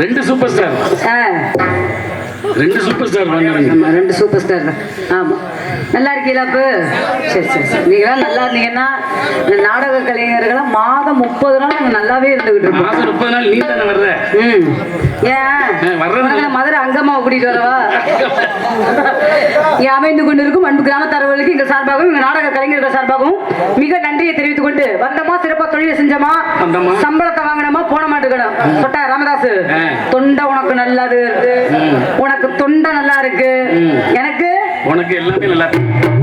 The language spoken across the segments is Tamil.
ரெண்டு சூப்பர் ஸ்டார் ரெண்டு சூப்பர் ஸ்டார் ரெண்டு சூப்பர் ஸ்டார் இப்போ சரி சரி சரி. நீங்களாம் நல்லா இருந்தீங்கன்னா இந்த நாடக கலைஞர்களாம் மாதம் முப்பது நாள் நாங்கள் நல்லாவே இருந்துகிட்டு இருப்போம் மாசம் முப்பது நாள் நீ தானே வர்ற? ம். ஏன்? ஆ, வர்றது. உனக்கு நான் மதுரை அங்கம்மாவை கூட்டிட்டு வரவா? இங்கே அமைந்து கொண்டிருக்கும் அன்பு கிராமத்தரவர்களுக்கு எங்கள் சார்பாகவும் எங்கள் நாடக கலைஞர்கள் சார்பாகவும் மிக நன்றியை தெரிவித்துக் கொண்டு வந்தமா சிறப்பா தொழிலை செஞ்சோமா. சம்பளத்தை வாங்கினோமா போன மாட்டுக்கணும் சொட்டா ராமதாஸ் ஆ. தொண்டை உனக்கு நல்லது. இருக்கு உனக்கு தொண்டை நல்லா இருக்கு. எனக்கு? உனக்கு எல்லாமே நல்லா இருக்கு.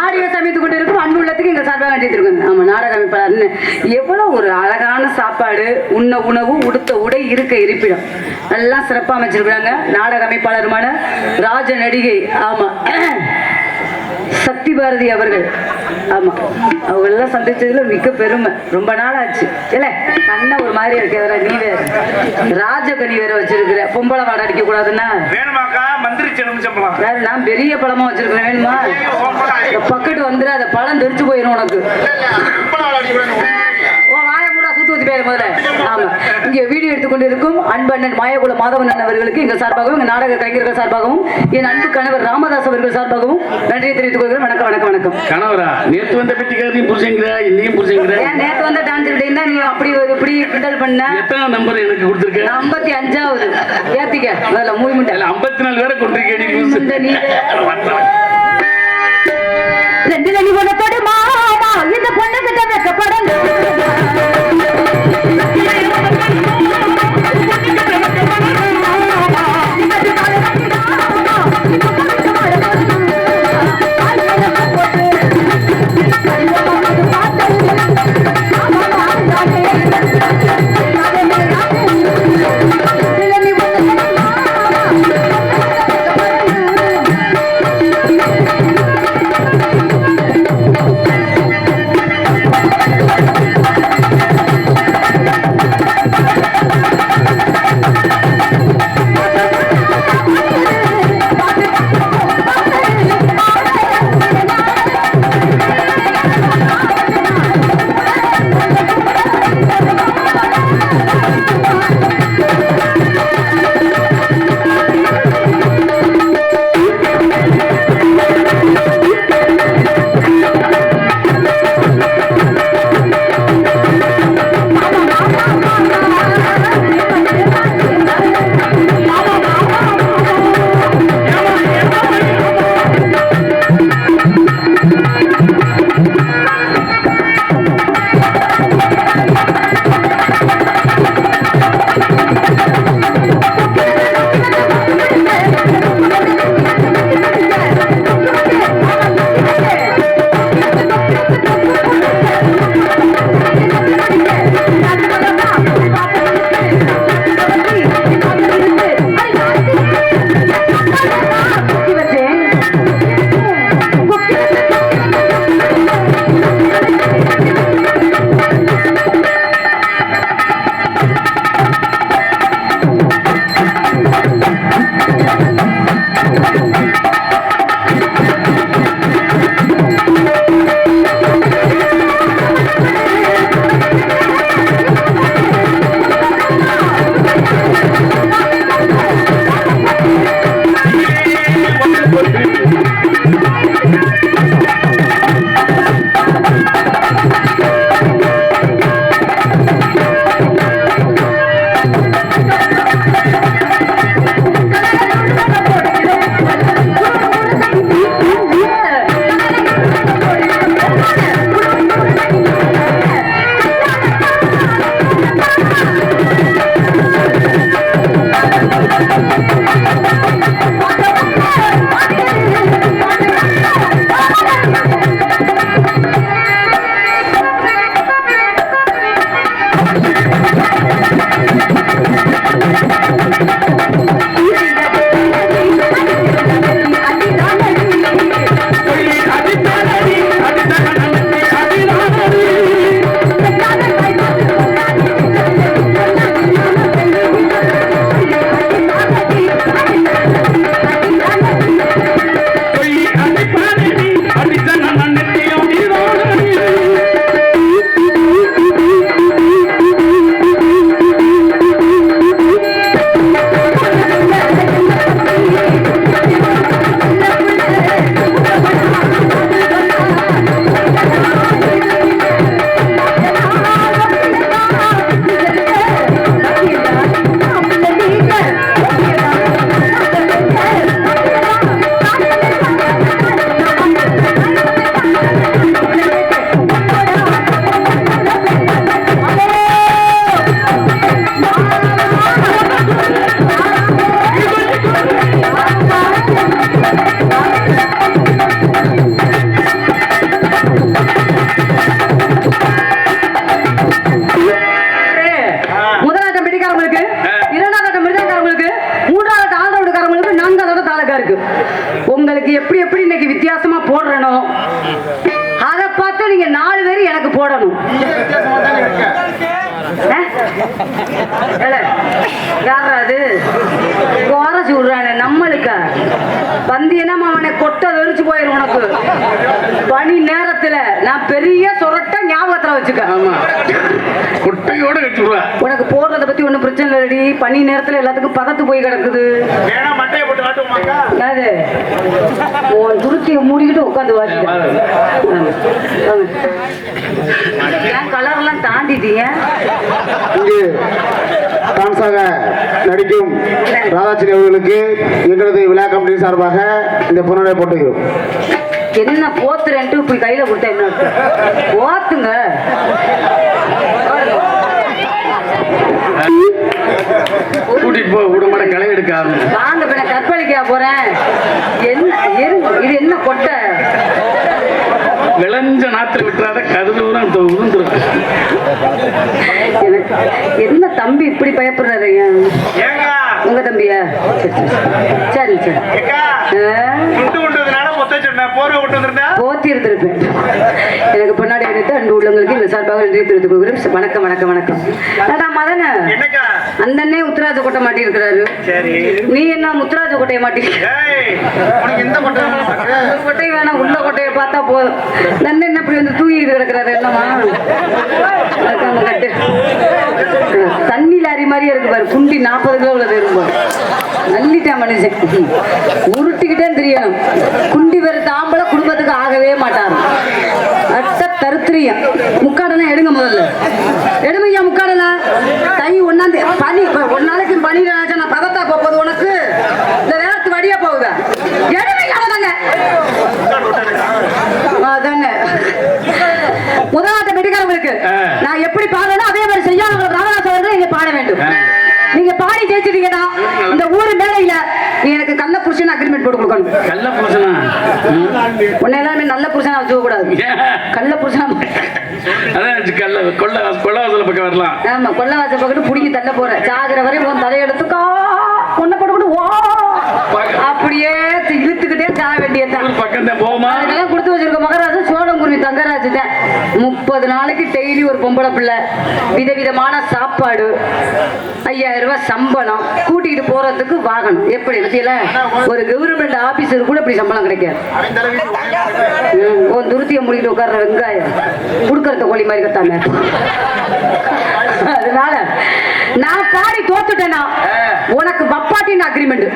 ஆடியோ சமைத்து கொண்டு இருக்கும் அன்புள்ளத்துக்கு எங்க சார்பாக வேண்டியது இருக்கும் ஆமா நாடக அமைப்பாளர். எவ்வளவு ஒரு அழகான சாப்பாடு உண்ண உணவு உடுத்த உடை இருக்க இருப்பிடம். எல்லாம் சிறப்பா அமைச்சிருக்காங்க நாடக அமைப்பாளருமான ராஜ நடிகை ஆமா சக்தி பாரதி அவர்கள். ஆமா அவங்க எல்லாம் சந்திச்சதுல மிக்க பெருமை. ரொம்ப நாள் ஆச்சு இல்ல கண்ண ஒரு மாதிரி இருக்கு. வேற நீ வேற. ராஜகனி வேற வச்சிருக்கிற. பொம்பளை வாடை அடிக்க கூடாதுன்னா வேற நான் பெரிய பழமா வச்சிருக்கிறேன் வேணுமா? பக்கெட் வந்துரு அந்த பழம் தெரிச்சு போயிடும் உனக்கு. பேரு முதல்ல. ஆமா. இங்க வீடியோ எடுத்துக்கொண்டு இருக்கும் அன்பு அண்ணன் மாயகுல மாதவன் அவர்களுக்கு எங்க சார்பாகவும் எங்க நாடக கலைஞர்கள் சார்பாகவும் என் அன்பு கணவர் ராமதாஸ் அவர்கள் சார்பாகவும் நன்றியை தெரிவித்துக் கொள்கிறேன். வணக்கம் வணக்கம் வணக்கம். கணவரா நேத்து வந்த பெட்டிக்காரையும் புரிஞ்சுங்கிற இன்னையும் புரிஞ்சுங்கிற நேத்து வந்த டான்ஸ் விட்டீங்கன்னா நீ அப்படி ஒரு இப்படி கிண்டல் பண்ண? எத்தனை நம்பர் எனக்கு கொடுத்துருக்க? ஐம்பத்தி அஞ்சாவது. ஏத்திக்க. முதல்ல மூவி முட்டை. அதுல ஐம்பத்தி நாலு பேரை நீ. ரெண்டு தண்ணி போட மாமா இந்த பொண்ணு கிட்ட வைக்கப்படணும். வந்தியனா அவனை கொட்ட வெறிச்சு போயிரும் உனக்கு? பனி நேரத்துல நான் பெரிய சொரட்ட ஞாபகத்துல வச்சுக்க ஆமா. குட்டையோட உனக்கு போடுறத பத்தி ஒண்ணும் பிரச்சனை இல்லடி பனி நேரத்துல எல்லாத்துக்கும் பதத்து போய் கிடக்குது. அது உன் துருத்தியை மூடிக்கிட்டு உட்காந்து வாசிக்க கலர்லாம் தாண்டிட்டீங்க? டான்ஸாக நடிக்கும் ராதாச்சிரி அவர்களுக்கு எங்களது விழா கமிட்டி சார்பாக இந்த பொருளை போட்டுக்கிறோம் என்ன போத்துறேன்ட்டு இப்படி கையில கொடுத்தா என்ன? போத்துங்க. கூட்டிட்டு போ விட மாட்டேன் களை எடுக்க ஆரம்பிச்சு. வாங்க நான் கற்பழிக்க போறேன். என்ன இது என்ன கொட்டை? விளைஞ்ச நாத்துல விட்டுறாத கருது உருந்துரும் எனக்கு என்ன தம்பி இப்படி பயப்படுறாரு உங்க தம்பியா? சரி, சரி. சரி ஏக்கா! ஆ? துண்டு கொண்டு வந்தனால மொத்த சொன்னேன் போர்வை கொண்டு வந்திருந்தா? போத்தி இருந்திருப்பேன் எனக்கு பின்னாடி எடுத்து அன்பு உள்ளவங்களுக்கு இந்த சார்பாக நன்றி தெரிவித்துக் கொள்கிறேன். வணக்கம் வணக்கம் வணக்கம். மதன. அந்த அண்ணே உத்தராஜ கொட்டை மாட்டி இருக்கிறாரு நீ என்ன முத்துராஜ கொட்டையை மாட்டி கொட்டை வேணாம்? உள்ள கொட்டையை பார்த்தா போதும். நன்ன என்ன இப்படி வந்து தூங்கிட்டு கிடக்குறாரு என்னமா கட்டு. தண்ணி லாரி மாதிரியே இருக்கு பாரு குண்டி நாற்பது கிலோ உள்ளது இருக்கும் நல்லிட்டேன் மனுஷன். உருட்டிக்கிட்டே தெரியணும் குண்டி வேற தாம்பளை குடும்பத்துக்கு ஆகவே மாட்டாரு அட்ட தருத்திரியம் முக்காடெல்லாம் எடுங்க முதல்ல எடுமையா முக்காடெல்லாம் தை ஒன்னாம் தேதி பனி ஒரு நாளைக்கு பனி ராஜா நான் பதத்தா போகுது உனக்கு இந்த வேலத்து வடியா போகுதா எடுமையா முதல்ல அதாங்க முதலாட்ட வெடிக்காரங்களுக்கு ஆ. நான் எப்படி பாடுறேனோ அதே மாதிரி செய்யாத ராமதாஸ் அவர்கள் இங்க பாட வேண்டும் ஆ. நீங்க பாடி ஜெயிச்சிட்டீங்கன்னா இந்த ஊரு மேடையில நீ எனக்கு கள்ள புருஷன் கொடுக்கணும் கள்ள புருஷனா. உன்னை எல்லாமே நல்ல புருஷனா வச்சுக்க கூடாது? கள்ள புருஷனா அதான் கள்ள கொள்ள கொள்ளவாசல பக்கம் வரலாம். ஆமா கொள்ளவாச பக்கத்து புடிங்கி தள்ள போற. சாகுற வரை உன் தலையெடுத்துக்கா உன்னை போட்டு வா. அப்படியே இழுத்துக்கிட்டே சாக வேண்டியதுதான். ஒரு பக்கம் போமா? கொடுத்து வச்சிருக்க மகராஜன் சோழங்குருவி தங்கராஜ் தான் முப்பது நாளைக்கு டெய்லி ஒரு பொம்பளை பிள்ளை. விதவிதமான சாப்பாடு ஐயாயிரம் ரூபாய் சம்பளம். கூட்டிகிட்டு போறதுக்கு வாகனம். எப்படி பத்தியில ஒரு கவர்மெண்ட் ஆபீசர் கூட இப்படி சம்பளம் கிடைக்காது. உன் துருத்தியை முடிக்கிட்டு உட்கார்ற வெங்காயம். குடுக்கறத கோழி மாதிரி கத்தாங்க அதனால நான் பாடி தோத்துட்டேனா? உனக்கு வப்பாட்டின் அக்ரிமெண்ட்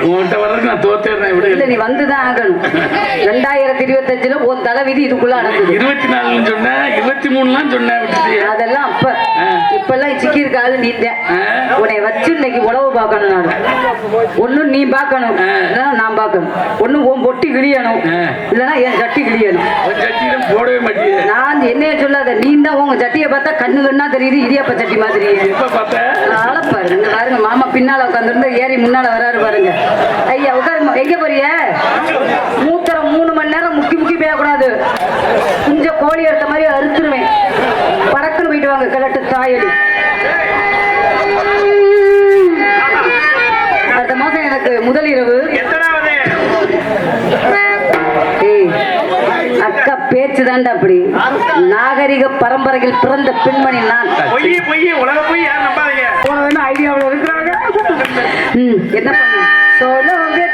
உன்கிட்ட வர்றதுக்கு நான் தோத்தேறேன் இல்ல விட நீ வந்துதான் ஆகணும். ரெண்டாயிரத்தி இருபத்தஞ்சுல உன் தலைவிதி இதுக்குள்ள இருபத்தி நாலுன்னு இருபத்தி மூணுலாம் விட்டுட்டியே. அதெல்லாம் அப்ப. ஆ. இப்பெல்லாம் சிக்கி இருக்காது நீ. உன்னை வச்சு இன்னைக்கு உழவு பார்க்கணும் நான். ஒண்ணு நீ பார்க்கணும். நான் பார்க்கணும். ஒண்ணு உன் பொட்டி கிழியணும். இல்லைன்னா என் சட்டி கிழியணும். போடவே நான் என்னைய சொல்லாத நீ தான் உங்க சட்டியை பார்த்தா கண்ணு கண்ணா தெரியுது இடியாப்ப சட்டி மாதிரி. பாருங்க மாமா பின்னால உட்காந்துருந்து ஏறி முன்னால வராரு பாருங்க. ஐயா உட்காருங்க. எங்க போறிய மூத்தரம் மூணு மணி நேரம் முக்கி முக்கி பேயக்கூடாது கொஞ்சம் கோழி எடுத்த மாதிரி அறுத்துருவேன். படக்குன்னு போயிட்டு வாங்க கிழட்டு தாயடி. அடுத்த மாசம் எனக்கு முதல் இரவு. அக்கா பேச்சு தாண்டா அப்படி. நாகரிக பரம்பரையில் பிறந்த பெண்மணி நான். பொய் பொய் உலக பொய் யாரும் நம்பாதீங்க. போனதுன்னு ஐடியாவில் இருக்கிறாங்க. ம் என்ன பண்ண? So long.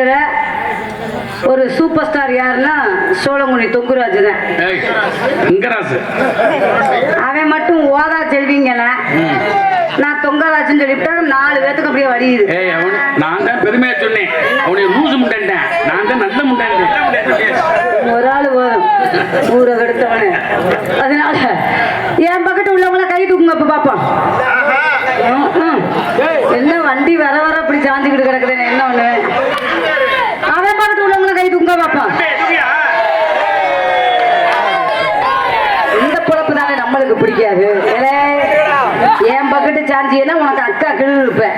இருக்கிற ஒரு சூப்பர் ஸ்டார் யாருன்னா சோழங்குனி தொங்குராஜ் அவன் மட்டும் ஓதா செல்விங்கல நான் தொங்கராஜன் சொல்லிவிட்டா நாலு பேத்துக்கு அப்படியே வழியுது நான் தான் பெருமையா சொன்னேன். அவனுடைய லூசு முட்டேன் நான் தான் நல்ல முட்டேன் ஒரு ஆள் ஊரை கெடுத்தவனே. அதனால என் பக்கத்து உள்ளவங்கள கை தூக்குங்க இப்ப பாப்போம் என்ன வண்டி வர வர பிடிக்காது என் பக்கத்து சாஞ்சியெல்லாம் உனக்கு அக்கா கிழு இருப்பேன்